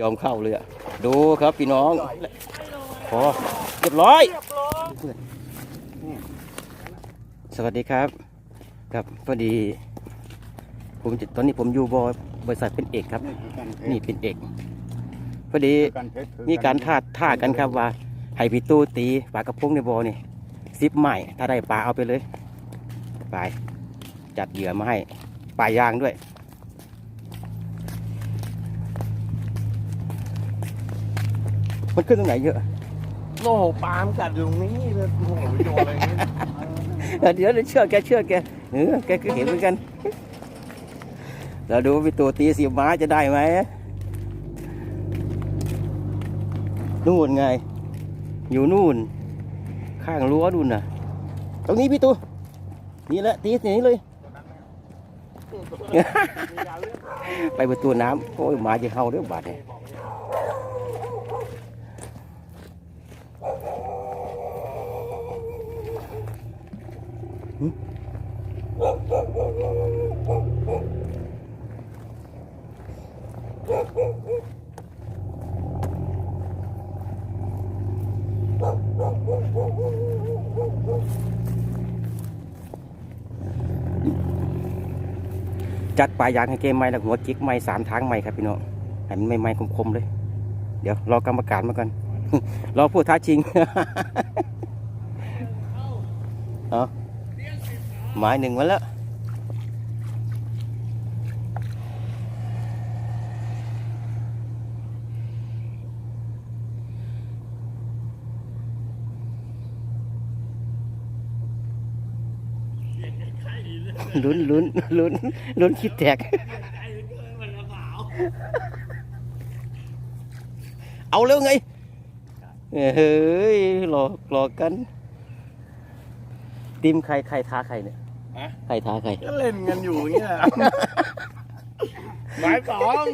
ยอมเข้าเลยอะดูครับพี่น้องพอเรียบร้อย สวัสดีครับครับพอดี ผมจะตอนนี้ผมอยู่บริษัทเป็นเอกครับ นี่เป็นเอก พอดีมีการท่าท่ากันครับว่าให้พี่ตู้ตีปลากระพงในบอนี่ซิปใหม่ ถ้าได้ปลาเอาไปเลย ไป จัดเหยื่อมาให้ปลายางด้วย มันขึ้นตรงไหนเยอะโอ้โหปาล์มกัดอยู่ตรงนี้เลยโอ้โหโดนอะไรอย่างเงี้ยเออเดี๋ยวเดี๋ยวเชื่อแกเชื่อแกเออแกก็เห็นเหมือนกัน เราดูว่าพี่ตัวตีสีม้าจะได้ไหมนู่นไง อยู่นู่น ข้างรั้วนู่นน่ะ ตรงนี้พี่ตัวนี่แหละตีอย่างนี้เลย ไปประตูน้ำโอ้ยหมาจะเข้าเรื่องบาดเนี่ย จัดปลายยางให้เกมไม้แล้วหัวจิกไม้สามทางไม้ครับพี่น้องให้มันไม่ไม้คมๆเลย เดี๋ยวรอกรรมการมากันรอผู้ท้าชิง เอา หมายหนึ่งมาแล้วลุ้นลุ้นลุ้นลุ้นคิดแตก เอาเร็วไง เฮ้ยหลอกหลอกกันทีมใครใครท้าใครเนี่ย ฮะ ใครท้าใคร ก็เล่นกันอยู่อย่างเงี้ยหมายสอง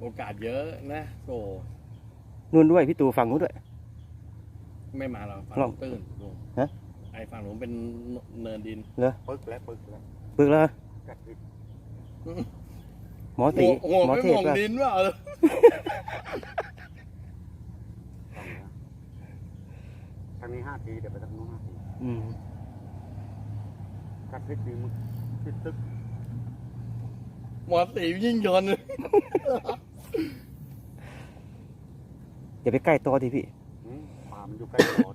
โอกาสเยอะนะโอ้นู่นด้วยพี่ตูฝั่งนู้นด้วย ไม่มาหรอกฝั่งลองตื้นลุงฮะ ไอ้ฝั่งหนูเป็นเนินดิน ปึกแล้วปึกแล้ว ปึกแล้ว กัดอีกหมอตีโอ้โหหมอไม่เทมพองป่ะดินว่าทางนี้ห้าทีเดี๋ยวไปทางนู้นห้าทีอืมกัดพริกดีมึงพิดตึกหมอสียิ่งยนต์อย่าไปใกล้ตัวดิพี่ หืมป่ามันอยู่ใกล้บ่อ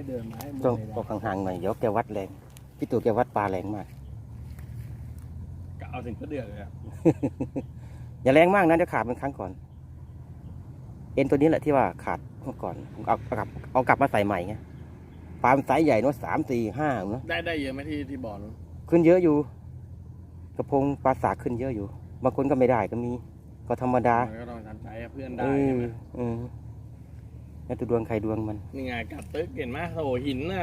ให้เดินมาให้หมดต้องเลยออกห่างๆหน่อยเดี๋ยวแกวัดแรงพี่ตูแกวัดปลาแรงมาก กะเอาถึงก็เดือดเลยอะอย่าแรงมากนะเดี๋ยวขาดเป็นครั้งก่อน เอ็นตัวนี้แหละที่ว่าขาดเมื่อก่อนเอาเอากลับเอากลับมาใส่ใหม่ไงปลามันไซส์ใหญ่เนอะสามสี่ห้าเนอะได้ได้เยอะไหมที่ที่บ่อนู้นขึ้นเยอะอยู่ กระพงปลาสากขึ้นเยอะอยู่ บางคนก็ไม่ได้ก็มี ก็ธรรมดามันก็ต้องทันใจอะเพื่อนเอได้ใช่อไหมเออ แล้วตัวดวงใครดวงมัน นี่ไงกัดตึกเห็นไหมโอ้โหหินนะ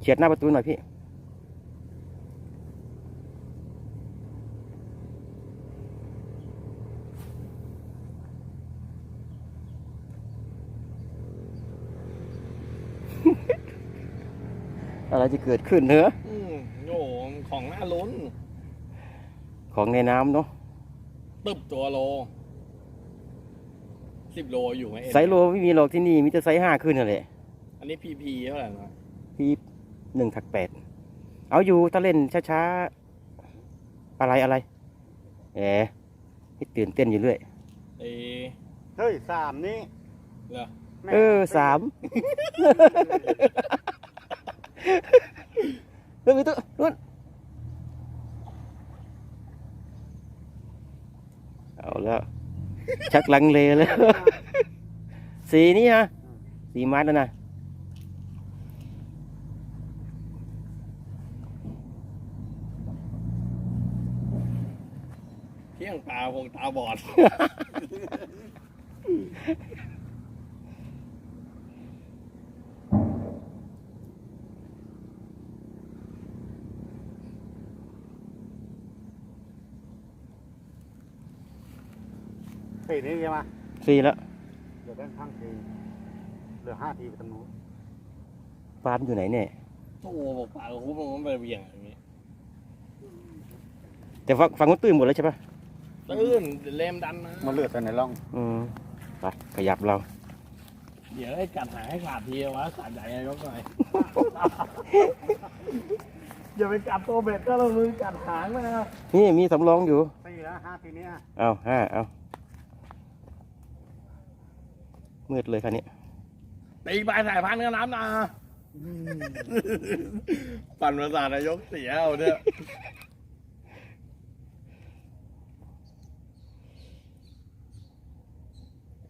เฉียดหน้าประตูหน่อยพี่ อะไรจะเกิดขึ้นเนอะอืมโอ้โหของน่าลุ้นของในน้ำเนาะ ตึบตัวโล สิบโลอยู่ไหมเอ็นไซส์โลไม่มีหรอกที่นี่มีแต่ไซส์ห้าขึ้นนั่นแหละอันนี้พีพีเท่าไหร่นะพี่หนึ่งถักแปดเอาอยู่ถ้าเล่นช้าๆอะไรอะไรแหมให้ตื่นเต้นอยู่เรื่อย เอ๊ะเฮ้ยสามนี่เหรอแม่เออสามเรื่องนี้ตัวนู่นเอาแล้ว ชักลังเลแล้วสีนี้ฮะ สีมัดแล้วนะ เที่ยงตาคงตาบอด สี่นี้ใช่ไหมสี่แล้วเดี๋ยวด้านข้างทีเหลือห้าทีไปตรงนู้นปลามันอยู่ไหนเนี่ยโอ้โหบอกปากกับหูมันไปเบี่ยงอย่างนี้แต่ฝั่งฝั่งนู้นตื้นหมดแล้วใช่ปะตื้นเดี๋ยวเลมดันนะมันเหลือแต่ในร่องอืมไปขยับเรา เดี๋ยวให้กัดหางให้ขาดทีวะขาดใหญ่ยกหน่อย อย่าไปกัดตัวเบ็ดก็เรามือกัดหางนะนี่มีสำรองอยู่ สี่แล้วห้าทีเนี้ยเอาห้าเอา มืดเลยคันนี้ตีปลายสายพันธุ์กันน้ำนะปั่นประสาทนายกเสียเอาเนี่ย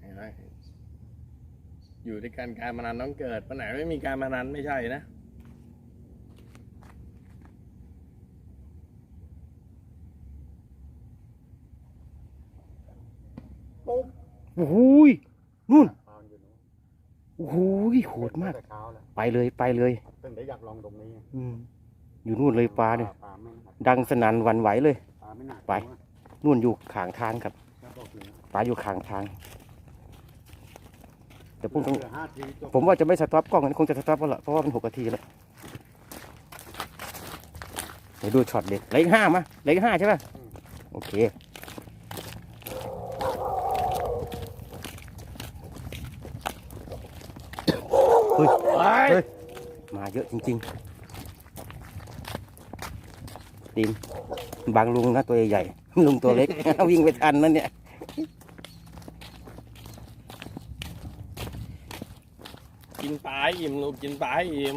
เห็นไหมอยู่ด้วยกันการพนันต้องเกิดปัญไหนไม่มีการพนันไม่ใช่นะปุ๊บโอ้โหยนู่นปลาอยู่นู้น โอ้โหยโหดมาก แต่เช้าแล้วไปเลยไปเลยตึงได้อยากลองตรงนี้อืมอยู่นู่นเลยปลาเนี่ย ปลาไม่หนักดังสนั่นหวันไหวเลย ปลาไม่หนักไป นู่นอยู่ข้างทางครับแล้วก็คือปลาอยู่ข้างทาง แต่ผมต้อง เหลือห้าทีจบผมว่าจะไม่สต็อปกล้องอันนี้คงจะสต็อปแล้วล่ะเพราะว่ามันหกนาทีแล้วเดี๋ยวดูช็อตเด็ดเหลืออีกห้ามาเหลืออีกห้าใช่ป่ะโอเคเฮ้ย ไป เฮ้ย มา เยอะจริงๆตีมบางลุงนะตัวใหญ่ๆลุงตัวเล็ก วิ่งไปทันนั่นเนี่ยกินปลาให้อิ่มลูกกินปลาให้อิ่ม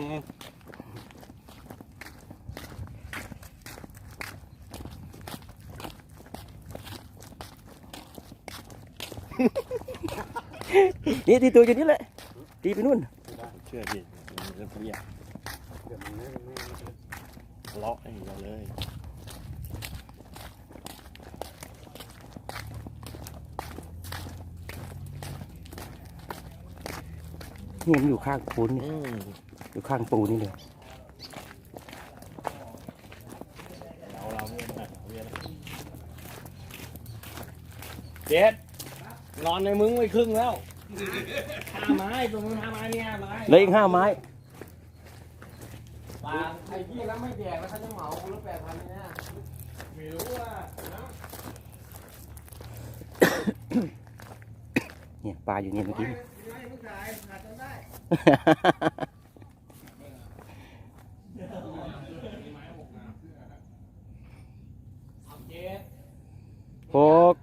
นี่ตีตัวอยู่นี่แหละตีไปนู่นเชื่อดิมันจะเปรี้ยว เดี๋ยวมันไม่ไม่ไม่ ทะ เลาะอย่างเดียวเลยนี่มันอยู่ข้างปูนนี่อืมอยู่ข้างปูนี่เลยเราเราเวียนแบบเวียนเจ็ดนอนในมึงไปครึ่งแล้วห้าไม้ตัวมึงห้าไม้เนี่ยไม้เหลืออีกห้าไม้ปลา ไอ้ที่แล้วไม่แดกแล้วเขาจะเหมาคุณละแปดพันเนี่ยไม่รู้ว่านะเนี่ยปลาอยู่เนี่ยเมื่อกี้ ไม่ผู้ชายขาจนได้เจ็ดหก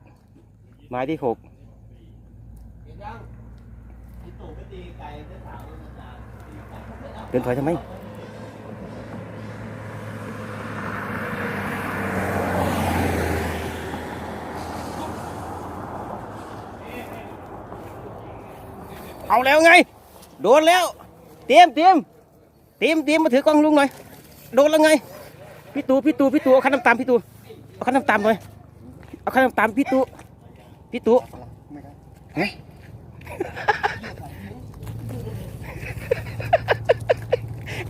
ไม้ที่หกเห็นยังไอ้ตู่ไปตีไก่ได้สาวอาจารย์เดินถอยทำไม เอาแล้วไง โดนแล้ว เตรียมเตรียมเตรียมเตรียมมาถือกล้องลุงหน่อย โดนแล้วไง พี่ตูพี่ตูพี่ตูเอาขั้นน้ำตาลพี่ตูเอาขั้นน้ำตาลหน่อย เอาขั้นน้ำตาลพี่ตูพี่ตูไม่ได้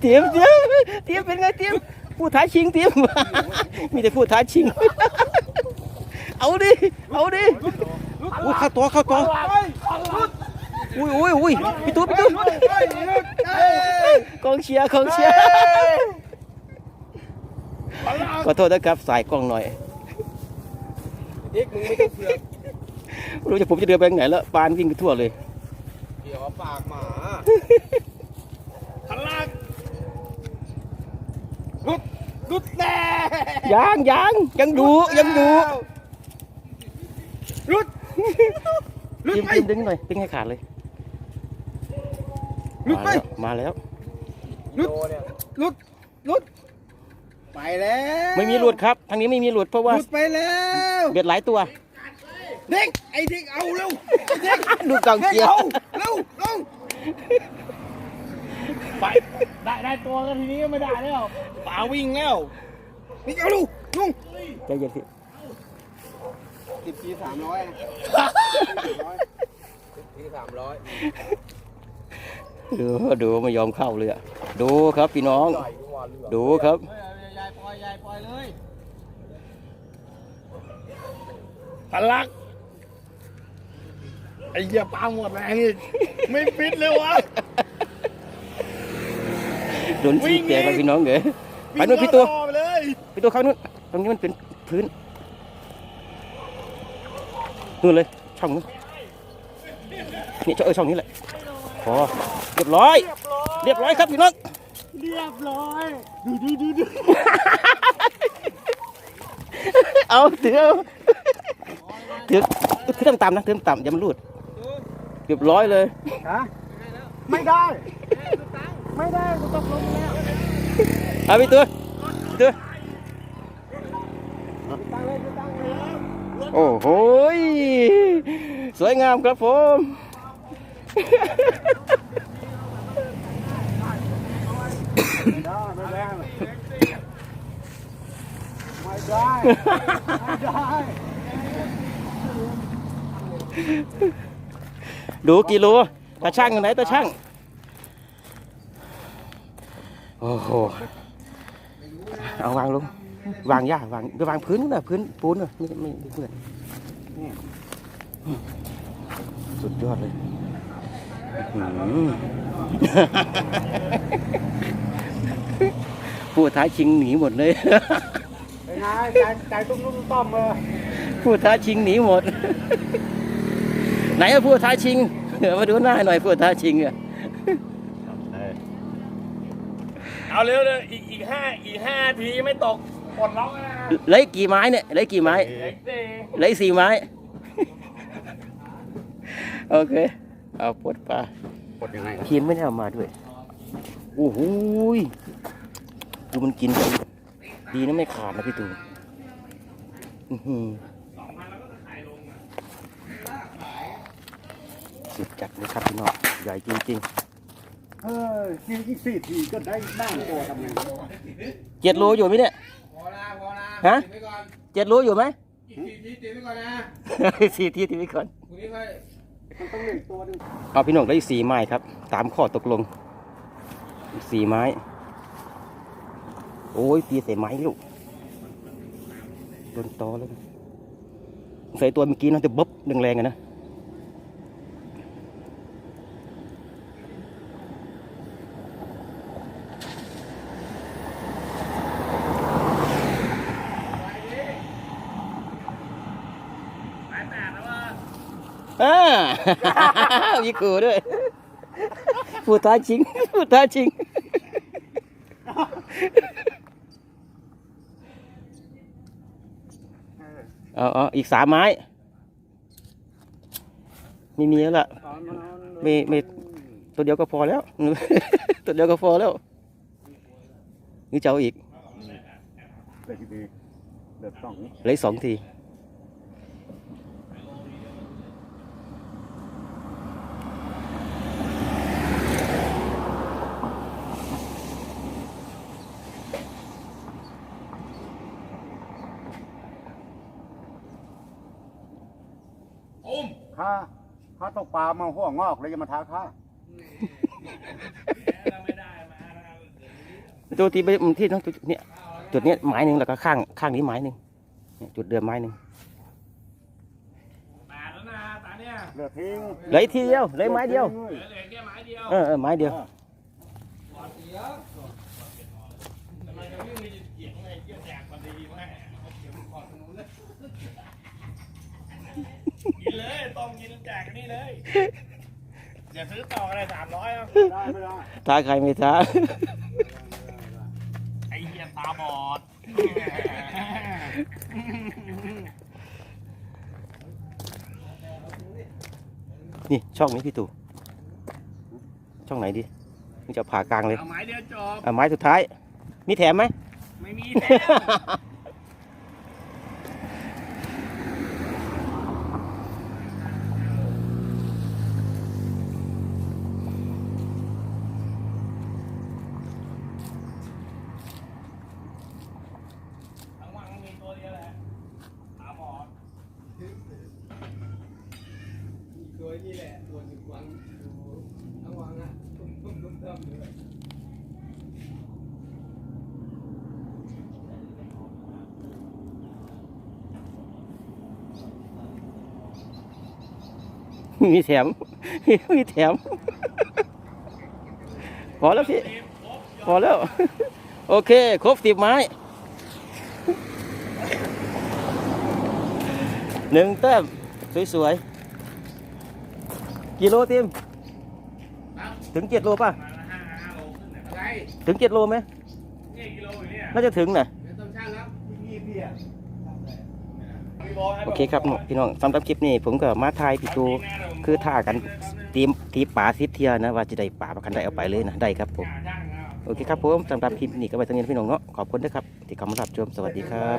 เตรียมเตรียมเตรียมเป็นไงเตรียมผู้ท้าชิงเตรียม มีแต่ผู้ท้าชิง เอาดิ เอาดิอุ้ยเข้าตัวเข้าตัว อุ้ยอุ้ยอุ้ยพี่ตูพี่ตูกองเชียร์กองเชียร์ขอโทษนะครับสายกล้องหน่อยเด็กมึงไม่ต้องเสือกไม่รู้จะผมจะเดินไปทางไหนแล้วปานวิ่งไปทั่วเลยเดี๋ยวปากหมาพลังรุดรุดแน่ยังยังยังดูยังดูรุดรุดยิ้มไปยิ้มดึงหน่อยดึงให้ขาดเลย ลุกไป มาแล้วรุดรุดรุดไปแล้วมาแล้วไม่มีหลุดครับ ทางนี้ไม่มีหลุดเพราะว่ารุดไปแล้วเบ็ดหลายตัว เด็กไอ้เด็กเอาเร็วดูกองเด็กเชียร์เอาเร็วเร็วไปได้ได้ตัวกันทีนี้ก็ไม่ได้แล้วป่าวิ่งแล้วนี่เอาลูกลุงใจเย็นสิสิบทีสามร้อยนะทีสามร้อย ดูดูไม่ยอมเข้าเลยอะดูครับพี่น้อง ดูครับเฮ้ยยายปล่อยยายปล่อยเลยพลักไอ้เหี้ยปลาหมดแรงอีกไม่ฟิตเลยวะ โดนชี้แจงครับพี่น้องเอ๋ยไปนู่นพี่ตัววิ่งรอบไปเลยพี่ตัวเข้านู่นตรงนี้มันเป็นพื้นนู่นเลยช่องนู้นนี่ช่องเออช่องนี้แหละ พอเรียบร้อย เรียบร้อยครับพี่น้องเรียบร้อยดูดูดูดูเอาถือเอาถือคือต่ำๆนะถือต่ำๆอย่ามันรูดเรียบร้อยเลยฮะไม่ได้ ไม่ได้กูตกลงแล้วเอาพี่ตัวพี่ตัวโอ้โหยสวยงามครับผม ไม่ได้ไม่ได้ไม่ได้ไม่ได้ดูกี่โลตาช่างอยู่ไหนตาช่าง โอ้โห เอาวางลง วางหญ้าวางไปวางพื้นนะพื้นปูนน่ะไม่ไม่ไม่เพื่อนสุดยอดเลย ผู้ท้าชิงหนีหมดเลยเป็นไงใจใจตุ้มตุ้มต้อมเลยผู้ท้าชิงหนีหมด ไหนอะผู้ท้าชิงเดี๋ยวมาดูหน้าหน่อยผู้ท้าชิงอะเอาเร็วเลยอีกอีกห้าอีกห้าทีไม่ตกปลดล็อกแล้วนะเหลยกี่ไม้เนี่ยเหลยกี่ไม้เด็กดีเหลยสี่ไม้ โอเค เอาปลดปลากดยังไงครีมไม่ได้เอามาด้วยโอ้โหยดูมันกินกันดีนะไม่ขาดนะพี่ตูนอื้อหือสุดจัดเลยครับพี่น้องใหญ่จริงเฮ้ยกินอีกสี่ทีก็ได้บ้างตัวทำไงๆเจ็ดโลอยู่ไหมเนี่ยพอละพอละฮะติดไว้ก่อนเจ็ดโลอยู่ไหมอีกทีทีติดไว้ก่อนนะสี่ทีทีไปก่อนพรุ่งนี้ค่อย มันต้องเหลือตัวหนึงเอาพี่น้องได้สี่ไม้ครับ ตามข้อตกลงสี่ไม้ โอ้ยตีใส่ไม้ลูกโดนตอแล้วนะใส่ตัวเมื่อกี้น่าจะบ๊บแรงๆอะนะ หมายแปดแล้วว่า อ่า มีกูด้วยผู้ท้าชิงผู้ท้าชิง เอาเอาอีกสามไม้ ไม่มีแล้วล่ะตอนมันนอนไม่ไม่ตัวเดียวก็พอแล้ว ตัวเดียวก็พอแล้วนี่จะเอาอีกเหลือกี่ทีเหลือสองเหลยสองที ข้าข้าตกปลามาหัวงอกเลยจะมาท้าข้าแล้วไม่ได้มาแล้วตัวที่ไปที่นั่นจุดเนี่ยจุดเนี้ยไม้หนึ่งแล้วก็ข้างข้างนี้ไม้หนึ่งเนี่ยจุดเดิมไม้หนึ่งแปดแล้วนะตาเนี่ยเหลือทิ้งเหลยทีเดียวเหลยไม้เดียวเหลือเหลือแค่ไม้เดียวเออเออไม้เดียวทำไมจะวิ่งไปเกี่ยงไงเกี่ยงแจกพอดีแม่เอาเกี่ยงก่อนตรงนู้นเลย กินเลยต้มกินแจกนี่เลยอย่าซื้อต่ออะไรสามร้อยอะได้ไม่ได้ท้าใครไม่ท้า ไอ้เหี้ยตาบอดนี่ช่องนี้พี่ตู่ช่องไหนดีนี่จะผ่ากลางเลยเอาไม้เดียวจบอะไม้สุดท้าย มีแถมไหมไม่มีแล้วทั้งวันมีตัวเดียวแหละตาบอด ตัวนี้แหละตัวหนึ่งวันทั้งวันอะตุ้มตุ้มตุ้มตุ้มเลยมีแถม มีแถม พอแล้วพี่ พอแล้ว โอเค ครบสิบไม้หนึ่งแต้มสวยๆ กี่โลติมถึงเจ็ดโลป่ะถึงเจ็ดโลไหมน่าจะถึงนะเดี๋ยวต้องช่างครับพี่พี่อะพี่บอยโอเคครับพี่น้องสำหรับคลิปนี้ผมก็มาทายพี่ตูคือท่ากันตีมตีป่าซิเทียนะว่าจะได้ป่าประกันได้เอาไปเลยนะได้ครับผมโอเคครับผมสำหรับคลิปนี้ก็ไว้เท่านี้พี่น้องเนาะขอบคุณนะครับที่เข้ามารับชมสวัสดีครับ